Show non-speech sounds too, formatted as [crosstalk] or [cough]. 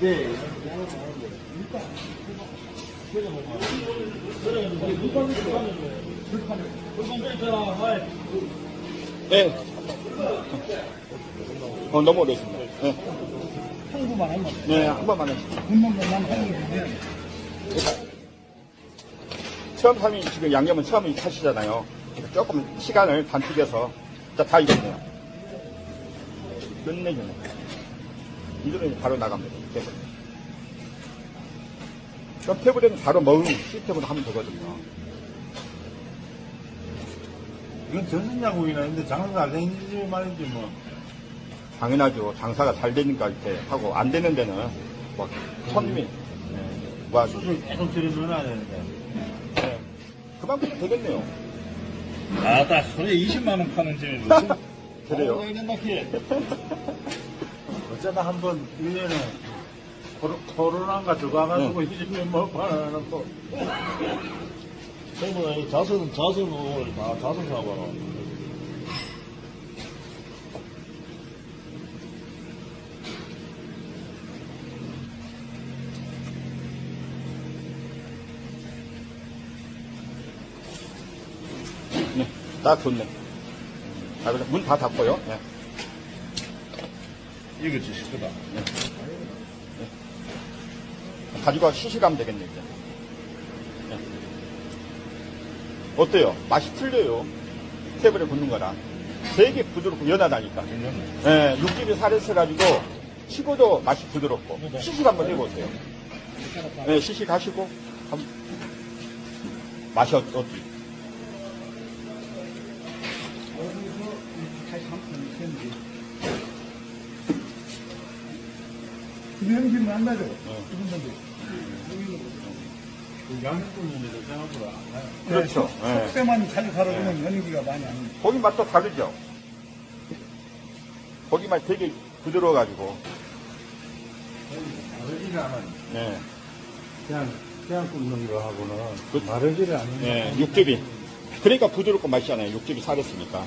네. 네. 어, 너무 어렵습니다. 네. 한국만 하면 네, 한 번만 해주세요. 군만만 한국이면 처음 지금 양념은 처음 하시잖아요. 조금 시간을 단축해서 자, 다 익었네요. 끝내주네. 이대로 바로 나갑니다. 테이블. 그럼 테이블에는 바로 먹는 시스템으로 하면 되거든요. 이건 전신야구이나 근데 장사가 안 되는 집 말이지 뭐. 당연하죠. 장사가 잘 되니까 이렇게 하고 안 되는 데는 막 손님이 네, 와 수술 계속 들이면어야 되는데. 네. 그만큼 되겠네요. 아따 소리 20만 원 파는 집이 무슨 [laughs] 그래요. [laughs] 어쩌다 한번 1년에 코로나가 들어가가지고 20년 못 팔아놓고. 정말 자선 자선을 다 자선 사봐라. 네, 딱 좋네. 아, 문다 닫고요. 네. 이거 주실 거다. 가지고 시식하면 되겠네, 이제. 네. 어때요? 맛이 틀려요. 테이블에 굽는 거랑. 되게 부드럽고 연하다니까. 네, 육즙이 살았어가지고, 식어도 맛이 부드럽고. 시식 한번 해보세요. 네, 시식 하시고, 한- 맛이 어떻 김영진 만나죠. 그 양육군인데도 생각보다. 그렇죠. 네. 속세만 잘 살아보면 연기가 많이 안 나. 고기 맛도 다르죠? 고기 맛이 되게 부드러워가지고. 다르지는 않아요. 네. 그냥, 그냥 굽는 거하고는 그- 다르지를 않는 네, 육즙이. 그러니까 부드럽고 맛있잖아요. 육즙이 살았으니까.